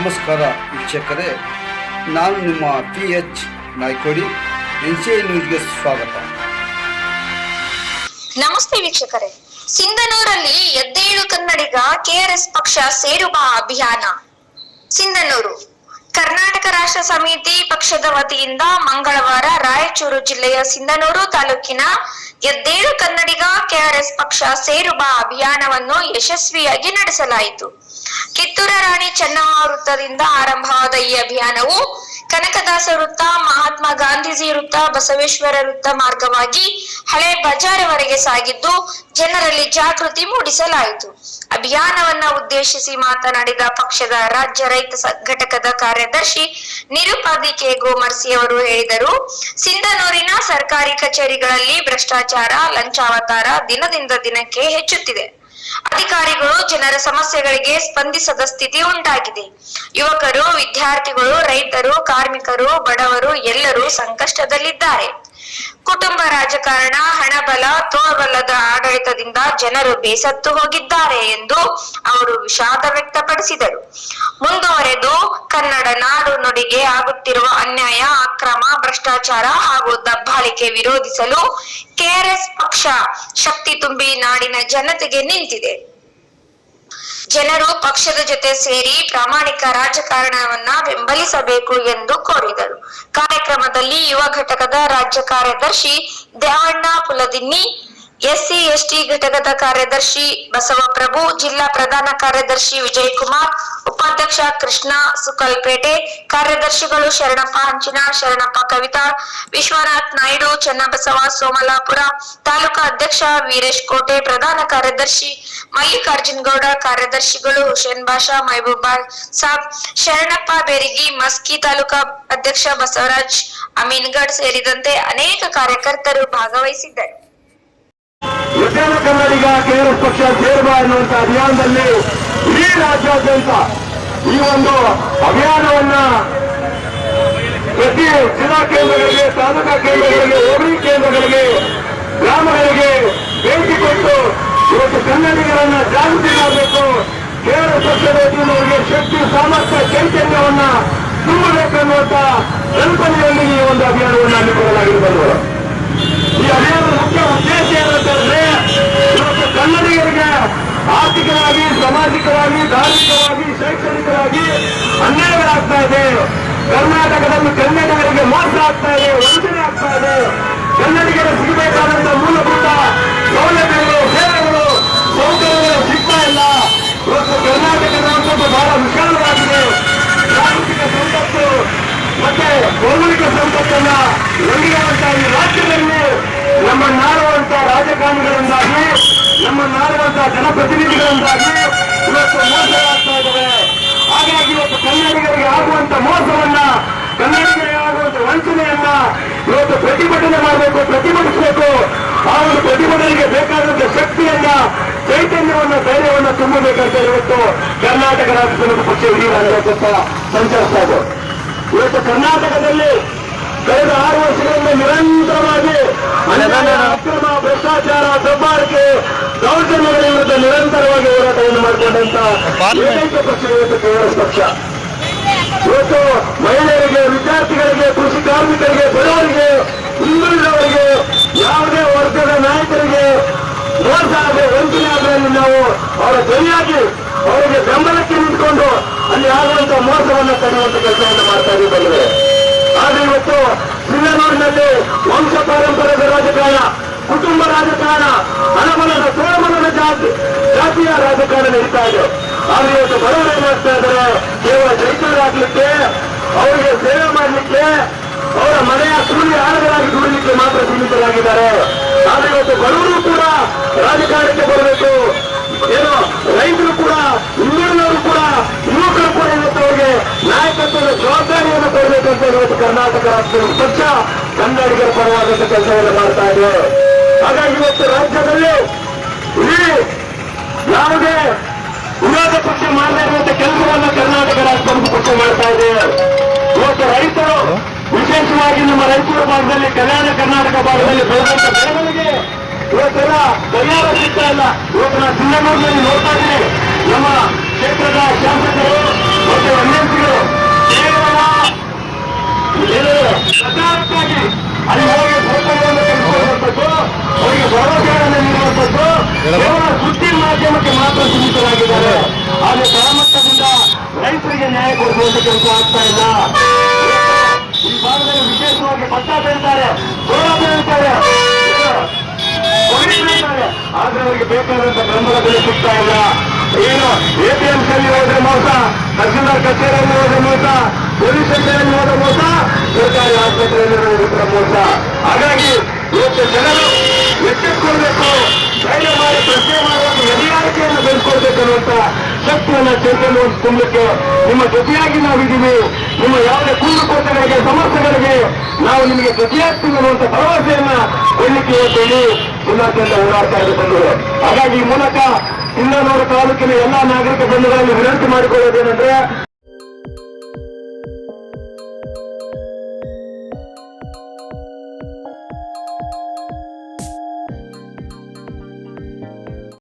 ನಮಸ್ಕಾರ ವೀಕ್ಷಕರೇ, ನಾನು ನಿಮ್ಮ P H Naikodi, N C ನ್ಯೂಸ್ಗೆ ಸ್ವಾಗತ. ನಮಸ್ತೆ ವೀಕ್ಷಕರೇ. ಸಿಂಧನೂರಲ್ಲಿ ಎದ್ದೇಳು ಕನ್ನಡಿಗ ಕೆಆರ್ಎಸ್ ಪಕ್ಷ ಸೇರುವ ಅಭಿಯಾನ. ಸಿಂಧನೂರು. ಕರ್ನಾಟಕ ರಾಷ್ಟ್ರ ಸಮಿತಿ ಪಕ್ಷದ ವತಿಯಿಂದ ಮಂಗಳವಾರ ರಾಯಚೂರು ಜಿಲ್ಲೆಯ ಸಿಂಧನೂರು ತಾಲೂಕಿನ ಎದ್ದೇಳು ಕನ್ನಡಿಗ ಕೆಆರ್ಎಸ್ ಪಕ್ಷ ಸೇರುಬಾ ಅಭಿಯಾನವನ್ನು ಯಶಸ್ವಿಯಾಗಿ ನಡೆಸಲಾಯಿತು. ಕಿತ್ತೂರ ರಾಣಿ ಚೆನ್ನಮ್ಮ ವೃತ್ತದಿಂದ ಆರಂಭವಾದ ಈ ಅಭಿಯಾನವು ಕನಕದಾಸ ವೃತ್ತ, ಮಹಾತ್ಮ ಗಾಂಧೀಜಿ ವೃತ್ತ, ಬಸವೇಶ್ವರ ವೃತ್ತ ಮಾರ್ಗವಾಗಿ ಹಳೆ ಬಜಾರವರೆಗೆ ಸಾಗಿದ್ದು ಜನರಲ್ಲಿ ಜಾಗೃತಿ ಮೂಡಿಸಲಾಯಿತು. ಅಭಿಯಾನವನ್ನ ಉದ್ದೇಶಿಸಿ ಮಾತನಾಡಿದ ಪಕ್ಷದ ರಾಜ್ಯ ರೈತ ಘಟಕದ ಕಾರ್ಯದರ್ಶಿ ನಿರುಪಾದಿ ಕೆ ಗೋಮರ್ಸಿ ಅವರು ಹೇಳಿದರು, ಸಿಂಧನೂರಿನ ಸರ್ಕಾರಿ ಕಚೇರಿಗಳಲ್ಲಿ ಭ್ರಷ್ಟಾಚಾರ, ಲಂಚಾವತಾರ ದಿನದಿಂದ ದಿನಕ್ಕೆ ಹೆಚ್ಚುತ್ತಿದೆ. ಅಧಿಕಾರಿಗಳು ಜನರ ಸಮಸ್ಯೆಗಳಿಗೆ ಸ್ಪಂದಿಸದ ಸ್ಥಿತಿ ಉಂಟಾಗಿದೆ. ಯುವಕರು, ವಿದ್ಯಾರ್ಥಿಗಳು, ರೈತರು, ಕಾರ್ಮಿಕರು, ಬಡವರು ಎಲ್ಲರೂ ಸಂಕಷ್ಟದಲ್ಲಿದ್ದಾರೆ. ಕುಟುಂಬ ರಾಜಕಾರಣ, ಹಣಬಲ ತೋರ್ಬಲದ ಆಡಳಿತದಿಂದ ಜನರು ಬೇಸತ್ತು ಹೋಗಿದ್ದಾರೆ ಎಂದು ಅವರು ವಿಷಾದ ವ್ಯಕ್ತಪಡಿಸಿದರು. ಮುಂದುವರೆದು ಕನ್ನಡ ನಾಡು ನುಡಿಗೆ ಆಗುತ್ತಿರುವ ಅನ್ಯಾಯ, ಅಕ್ರಮ, ಭ್ರಷ್ಟಾಚಾರ ಹಾಗೂ ದಬ್ಬಾಳಿಕೆ ವಿರೋಧಿಸಲು ಕೆಆರ್ಎಸ್ ಪಕ್ಷ ಶಕ್ತಿ ತುಂಬಿ ನಾಡಿನ ಜನತೆಗೆ ನಿಂತಿದೆ. ಜನರು ಪಕ್ಷದ ಜೊತೆ ಸೇರಿ ಪ್ರಾಮಾಣಿಕ ರಾಜಕಾರಣವನ್ನ ಬೆಂಬಲಿಸಬೇಕು ಎಂದು ಕೋರಿದರು. ಕಾರ್ಯಕ್ರಮದಲ್ಲಿ ಯುವ ಘಟಕದ ರಾಜ್ಯ ಕಾರ್ಯದರ್ಶಿ ದೇವಣ್ಣ ಪುಲದಿನ್ನಿ ಎಸ್ಸಿ, ಎಸ್ಟಿ ಘಟಕದ ಕಾರ್ಯದರ್ಶಿ ಬಸವಪ್ರಭು, ಜಿಲ್ಲಾ ಪ್ರಧಾನ ಕಾರ್ಯದರ್ಶಿ ವಿಜಯಕುಮಾರ್ ಉಪಾಧ್ಯಕ್ಷ ಕೃಷ್ಣ ಸುಕಲ್ಪೇಟೆ, ಕಾರ್ಯದರ್ಶಿಗಳು ಶರಣಪ್ಪ ಹಂಚಿನ, ಶರಣಪ್ಪ ಕವಿತಾ, ವಿಶ್ವನಾಥ್ ನಾಯ್ಡು, ಚನ್ನಬಸವ ಸೋಮಲಾಪುರ, ತಾಲೂಕಾ ಅಧ್ಯಕ್ಷ ವೀರೇಶ್ ಕೋಟೆ, ಪ್ರಧಾನ ಕಾರ್ಯದರ್ಶಿ ಮಲ್ಲಿಕಾರ್ಜುನ್ ಗೌಡ, ಕಾರ್ಯದರ್ಶಿಗಳು ಹುಸೇನ್ ಬಾಷಾ, ಮಹಬೂಬಾ ಸಾಬ್, ಶರಣಪ್ಪ ಬೇರಿಗಿ, ಮಸ್ಕಿ ತಾಲೂಕಾ ಅಧ್ಯಕ್ಷ ಬಸವರಾಜ್ ಅಮೀನ್ಗಢ್ ಸೇರಿದಂತೆ ಅನೇಕ ಕಾರ್ಯಕರ್ತರು ಭಾಗವಹಿಸಿದ್ದರು. ಕನ್ನಡಿಗ, ಕೆಆರ್ಎಸ್ ಪಕ್ಷ, ಸೇರ್ಬಾ ಎನ್ನುವಂತ ಅಭಿಯಾನದಲ್ಲಿ ಇಡೀ ರಾಜ್ಯಾದ್ಯಂತ ಈ ಒಂದು ಅಭಿಯಾನವನ್ನ ಪ್ರತಿ ಜಿಲ್ಲಾ ಕೇಂದ್ರಗಳಿಗೆ, ತಾಲೂಕಾ ಕೇಂದ್ರಗಳಿಗೆ, ಹೋಬಳಿ ಕೇಂದ್ರಗಳಿಗೆ, ಗ್ರಾಮಗಳಿಗೆ ಭೇಟಿ ಕೊಟ್ಟು ಇವತ್ತು ಕನ್ನಡಿಗರನ್ನ ಜಾಗೃತಿ ಮಾಡಬೇಕು. ಕೇಂದ್ರ ಪಕ್ಷದ ಶಕ್ತಿ, ಸಾಮರ್ಥ್ಯ, ಚೈತನ್ಯವನ್ನ ತುಂಬಬೇಕನ್ನುವಂತ ಕಲ್ಪನೆಯೊಂದಿಗೆ ಈ ಒಂದು ಅಭಿಯಾನವನ್ನು ಹಮ್ಮಿಕೊಳ್ಳಲಾಗಿರುವುದು ಈ ಅಭಿಯಾನದ ಮುಖ್ಯ ಉದ್ದೇಶ ಹೊಂದಿರುವಂತ ಈ ರಾಜ್ಯದಲ್ಲಿ ನಮ್ಮ ನಾಡುವಂತಹ ರಾಜಕಾರಣಿಗಳಿಂದಾಗಿ ನಮ್ಮ ನಾಡುವಂತಹ ಜನಪ್ರತಿನಿಧಿಗಳಿಂದಾಗಿ ಇವತ್ತು ಮೋಸಗಳಾಗ್ತಾ ಇದ್ದಾವೆ. ಹಾಗಾಗಿ ಇವತ್ತು ಕನ್ನಡಿಗರಿಗೆ ಆಗುವಂತ ಮೋಸವನ್ನ ಕನ್ನಡಿಗರಿಗೆ ಆಗುವಂತ ವಂಚನೆಯನ್ನ ಇವತ್ತು ಪ್ರತಿಭಟನೆ ಮಾಡಬೇಕು, ಪ್ರತಿಭಟಿಸಬೇಕು. ಆ ಒಂದು ಪ್ರತಿಭಟನೆಗೆ ಬೇಕಾದಂತ ಶಕ್ತಿಯನ್ನ, ಚೈತನ್ಯವನ್ನ, ಧೈರ್ಯವನ್ನ ತುಂಬಬೇಕಂತ ಇವತ್ತು ಕರ್ನಾಟಕ ರಾಜ್ಯ ಪಕ್ಷ ಇಡೀ ಸಂಚರಿಸ್ತಾ ಇದೆ. ಇವತ್ತು ಕರ್ನಾಟಕದಲ್ಲಿ ಕಳೆದ ಆರು ವರ್ಷಗಳಿಂದ ನಿರಂತರವಾಗಿ ಅಕ್ರಮ ಭ್ರಷ್ಟಾಚಾರ ದಬ್ಬಾಳಿಕೆ ದೌರ್ಜನ್ಯಗಳ ವಿರುದ್ಧ ನಿರಂತರವಾಗಿ ಹೋರಾಟವನ್ನು ಮಾಡಿಕೊಂಡಂತ ಏಕೈಕ ಪಕ್ಷ ಇವತ್ತು ಕಾಂಗ್ರೆಸ್ ಪಕ್ಷ. ಇವತ್ತು ಮಹಿಳೆಯರಿಗೆ ವಿದ್ಯಾರ್ಥಿಗಳಿಗೆ ಕೃಷಿ ಕಾರ್ಮಿಕರಿಗೆ ಬಡವರಿಗೆ ಹಿಂದುಳಿದವರಿಗೆ ಯಾವುದೇ ವರ್ಗದ ನಾಯಕರಿಗೆ ಮೋಸ ಆದರೆ ವಂಚನೆ ಆದ್ರಲ್ಲಿ ನಾವು ಅವರ ಧ್ವನಿಯಾಗಿ ಅವರಿಗೆ ಬೆಂಬಲಕ್ಕೆ ನಿಂತ್ಕೊಂಡು ಅಲ್ಲಿ ಆಗುವಂತಹ ಮೋಸವನ್ನು ತಡೆಯುವಂತ ಕೆಲಸವನ್ನು ಮಾಡ್ತಾ ಇದ್ದೀವಿ ಆದ್ರೆ ಇವತ್ತು ಸಿಂಗನೂರಿನಲ್ಲಿ ವಂಶ ಪಾರಂಪರ್ಯದ ರಾಜಕಾರಣ, ಕುಟುಂಬ ರಾಜಕಾರಣ, ಹಣಬಲದ ತೋಳಬಲದ ಜಾತಿ, ಜಾತಿಯ ರಾಜಕಾರಣ ನಡೀತಾ ಇದೆ. ಆದ್ರೆ ಇವತ್ತು ಬಡವರು ಏನಾಗ್ತಾ ಮಾಡ್ತಾ ಇದ್ದಾರೆ. ಕೇವಲ ಜೈತರಾಗ್ಲಿಕ್ಕೆ ಅವರಿಗೆ ಸೇವೆ ಮಾಡಲಿಕ್ಕೆ, ಅವರ ಮನೆಯ ಕೂಲಿ ಆಳುಗಳಾಗಿ ದುಡಿಲಿಕ್ಕೆ ಮಾತ್ರ ಸೀಮಿತರಾಗಿದ್ದಾರೆ. ಆದ್ರೆ ಇವತ್ತು ಬಡವರು ಕೂಡ ರಾಜಕಾರಣಕ್ಕೆ ಬರಬೇಕು ಏನು ರೈತರು ಕೂಡ ಹಿಂದುಳಿದವರು ಕೂಡ ಯುವಕರು ಕೂಡ ಇವತ್ತು ಅವರಿಗೆ ನಾಯಕತ್ವದ ಜವಾಬ್ದಾರಿಯನ್ನು ಕೊಡಬೇಕಂತ ಇವತ್ತು ಕರ್ನಾಟಕ ರಾಷ್ಟ್ರ ಪಕ್ಷ ಪರವಾದಂತ ಕೆಲಸವನ್ನು ಮಾಡ್ತಾ ಇದೆ ಹಾಗಾಗಿ ಇವತ್ತು ರಾಜ್ಯದಲ್ಲಿ ಇಡೀ ಯಾವುದೇ ವಿರೋಧ ಪಕ್ಷ ಮಾಡದೇ ಕೆಲಸವನ್ನು ಕರ್ನಾಟಕ ರಾಜ್ಯ ಸಮಿತಿ ಪಕ್ಷ ಮಾಡ್ತಾ ಇದೆ. ಇವತ್ತು ರೈತರು ವಿಶೇಷವಾಗಿ ನಮ್ಮ ರಾಯಚೂರು ಭಾಗದಲ್ಲಿ, ಕಲ್ಯಾಣ ಕರ್ನಾಟಕ ಭಾಗದಲ್ಲಿ ಬೆಳೆದಂತ ಬೆಳೆಗಳಿಗೆ ಇವತ್ತೆಲ್ಲ ಪರಿಹಾರ ಸಿಗ್ತಾ ಇಲ್ಲ. ಇವತ್ತು ನಾವು ಸಿಂಗಮೂರಿನಲ್ಲಿ ನೋಡ್ತಾ ಇದ್ದೀವಿ. ನಮ್ಮ ಕ್ಷೇತ್ರದ ಶಾಸಕರು ಮತ್ತು ಎನ್ಎಸ್ಗಳು ಕೇವಲ ಏನು ಪ್ರಚಾರಕ್ಕಾಗಿ ಅಲ್ಲಿ ಹೋಗಿ ಫೋಟೋಗಳನ್ನು ತೆಗೆದುಕೊಳ್ಳುವಂಥದ್ದು ಅವರಿಗೆ ಭರವಸೆಗಳನ್ನು ನೀಡುವಂಥದ್ದು ಕೇವಲ ಸುದ್ದಿ ಮಾಧ್ಯಮಕ್ಕೆ ಮಾತ್ರ ಸೀಮಿತರಾಗಿದ್ದಾರೆ ಆದರೆ ತಳಮಟ್ಟದಿಂದ ರೈತರಿಗೆ ನ್ಯಾಯ ಕೊಡುವಂತ ಕೆಲಸ ಆಗ್ತಾ ಇಲ್ಲ. ಈ ಭಾಗದಲ್ಲಿ ವಿಶೇಷವಾಗಿ ಭತ್ತ ಬೆಳೀತಾರೆ, ಜೋಳ ಬೆಳೀತಾರೆ. ಆದ್ರೆ ಅವರಿಗೆ ಬೇಕಾದಂತ ಬೆಂಬಲ ಬೆಲೆ ಸಿಗ್ತಾ ಇಲ್ಲ. ಏನು ಎಪಿಎಂಸಿಯಲ್ಲಿ ಹೋದ್ರೆ ಮೋಸ, ತಹಸೀಲ್ದಾರ್ ಕಚೇರಿಯಲ್ಲಿ ಹೋದ್ರೆ ಮೋಸ, ಪೊಲೀಸ್ ಸ್ಟೇಷನಲ್ಲಿ ಹೋದ ಮೋಸ, ಸರ್ಕಾರಿ ಆಸ್ಪತ್ರೆಯಲ್ಲಿ ಮೋಸ. ಹಾಗಾಗಿ ಇವತ್ತು ಜನರು ಎಚ್ಚೆತ್ಕೊಳ್ಬೇಕು ಧೈರ್ಯ ಪ್ರಶ್ನೆ ಮಾಡುವಂತ ಅಂತ ಅನ್ನುವಂತ ಶಕ್ತಿಯನ್ನ ಚೈತನ್ಯವನ್ನು ತುಂಬಲಿಕ್ಕೆ ನಿಮ್ಮ ಜೊತೆಯಾಗಿ ನಾವಿದ್ದೀವಿ. ನಿಮ್ಮ ಯಾವುದೇ ಕುಂದುಕೊರತೆಗಳಿಗೆ ಸಮಸ್ಯೆಗಳಿಗೆ ನಾವು ನಿಮಗೆ ಜೊತೆಯಾಗ್ತೀವಿ ಅನ್ನುವಂತ ಭರವಸೆಯನ್ನ ಕೊಡಲಿಕ್ಕೆ ಇವತ್ತು ಜಿಲ್ಲಾದ್ಯಂತ ಓಡಾಡ್ತಾ ಇದೆ ಬಂಧುಗಳು ಹಾಗಾಗಿ ಈ ಮೂಲಕ ಸಿಂಧನೂರು ತಾಲೂಕಿನ ಎಲ್ಲಾ ನಾಗರಿಕ ಬಂಧುಗಳಲ್ಲಿ ವಿನಂತಿ ಮಾಡಿಕೊಳ್ಳೋದೇನೆಂದ್ರೆ